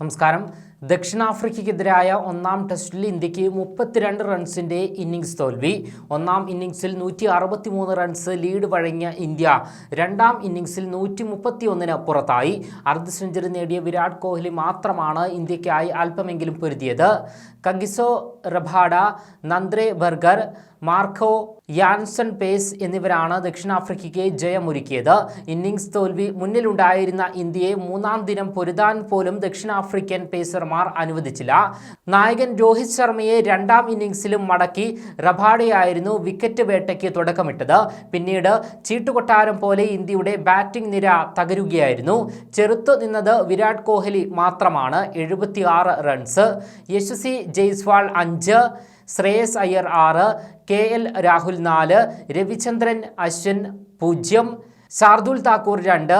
നമസ്കാരം. ദക്ഷിണാഫ്രിക്കയ്ക്കെതിരായ ഒന്നാം ടെസ്റ്റിൽ ഇന്ത്യയ്ക്ക് മുപ്പത്തിരണ്ട് റൺസിന്റെ ഇന്നിങ്സ് തോൽവി. ഒന്നാം ഇന്നിങ്സിൽ നൂറ്റി അറുപത്തിമൂന്ന് റൺസ് ലീഡ് വഴങ്ങിയ ഇന്ത്യ രണ്ടാം ഇന്നിങ്സിൽ നൂറ്റി മുപ്പത്തി ഒന്നിന് പുറത്തായി. അർദ്ധ സെഞ്ചുറി നേടിയ വിരാട് കോഹ്ലി മാത്രമാണ് ഇന്ത്യക്കായി അല്പമെങ്കിലും പൊരുതിയത്. Kagiso Rabada Nandre Burger Marco Jansen pace എന്നിവരാണ് ദക്ഷിണാഫ്രിക്കയ്ക്ക് ജയമൊരുക്കിയത്. ഇന്നിങ്സ് തോൽവി മുന്നിലുണ്ടായിരുന്ന ഇന്ത്യയെ മൂന്നാം ദിനം പൊരുതാൻ പോലും ദക്ഷിണാഫ്രിക്കൻ പേസർമാർ അനുവദിച്ചില്ല. നായകൻ രോഹിത് ശർമ്മയെ രണ്ടാം ഇന്നിംഗ്സിലും മടക്കി റബാഡയായിരുന്നു വിക്കറ്റ് വേട്ടയ്ക്ക് തുടക്കമിട്ടത്. പിന്നീട് ചീട്ടുകൊട്ടാരം പോലെ ഇന്ത്യയുടെ ബാറ്റിംഗ് നിര തകരുകയായിരുന്നു. ചെറുത്തു നിന്നത് വിരാട് കോഹ്ലി മാത്രമാണ്. എഴുപത്തിയാറ് റൺസ്. യശസ്വി ജയ്സ്വാൾ അഞ്ച് ശ്രേയസ് അയ്യർ ആറ് കെ എൽ രാഹുൽ നാല് രവിചന്ദ്രൻ അശ്വിൻ പൂജ്യം ശാർദുൽ താക്കൂർ രണ്ട്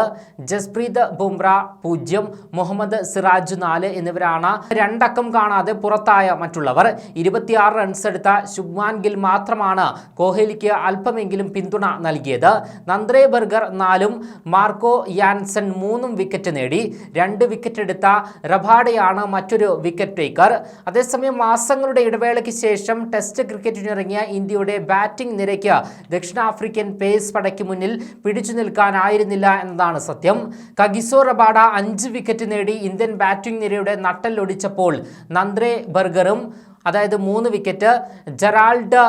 ജസ്പ്രീത് ബുംറ പൂജ്യം മുഹമ്മദ് സിറാജ് നാല് എന്നിവരാണ് രണ്ടക്കം കാണാതെ പുറത്തായ മറ്റുള്ളവർ. ഇരുപത്തിയാറ് റൺസ് എടുത്ത ശുഭ്മാൻ ഗിൽ മാത്രമാണ് കോഹ്ലിക്ക് അല്പമെങ്കിലും പിന്തുണ നൽകിയത്. നന്ദ്രേ ബർഗർ നാലും മാർക്കോ യാൻസൺ മൂന്നും വിക്കറ്റ് നേടി. രണ്ട് വിക്കറ്റ് എടുത്ത റബാഡയാണ് മറ്റൊരു വിക്കറ്റ് ടേക്കർ അതേസമയം മാസങ്ങളുടെ ഇടവേളയ്ക്ക് ശേഷം ടെസ്റ്റ് ക്രിക്കറ്റിനിറങ്ങിയ ഇന്ത്യയുടെ ബാറ്റിംഗ് നിരയ്ക്ക് ദക്ഷിണാഫ്രിക്കൻ പേസ് പടയ്ക്ക് മുന്നിൽ പിടിച്ചു നിൽക്കാനായിരുന്നില്ല എന്നതാണ് സത്യം. കഗിസോ റബാഡ അഞ്ച് വിക്കറ്റ് നേടി ഇന്ത്യൻ ബാറ്റിംഗ് നിരയുടെ നട്ടല്ലൊടിച്ചപ്പോൾ നന്ദ്രെ ബർഗറും അതായത് മൂന്ന് വിക്കറ്റ് ജെറാൾഡ്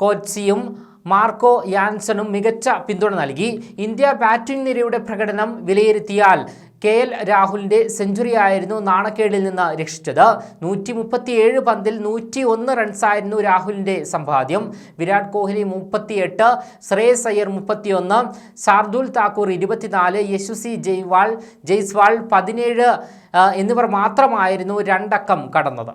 കോറ്റ്സിയും മാർക്കോ യാൻസണും മികച്ച പിന്തുണ നൽകി. ഇന്ത്യ ബാറ്റിംഗ് നിരയുടെ പ്രകടനം വിലയിരുത്തിയാൽ കെ എൽ രാഹുലിന്റെ സെഞ്ചുറിയായിരുന്നു നാണക്കേടിൽ നിന്ന് രക്ഷിച്ചത്. നൂറ്റി മുപ്പത്തിയേഴ് പന്തിൽ നൂറ്റി ഒന്ന് റൺസായിരുന്നു രാഹുലിന്റെ സമ്പാദ്യം. വിരാട് കോഹ്ലി മുപ്പത്തിയെട്ട് ശ്രേയസ് അയ്യർ മുപ്പത്തിയൊന്ന് ശാർദുൽ താക്കൂർ ഇരുപത്തിനാല് യശുസി ജയ്വാൾ ജയ്സ്വാൾ പതിനേഴ് എന്നിവർ മാത്രമായിരുന്നു രണ്ടക്കം കടന്നത്.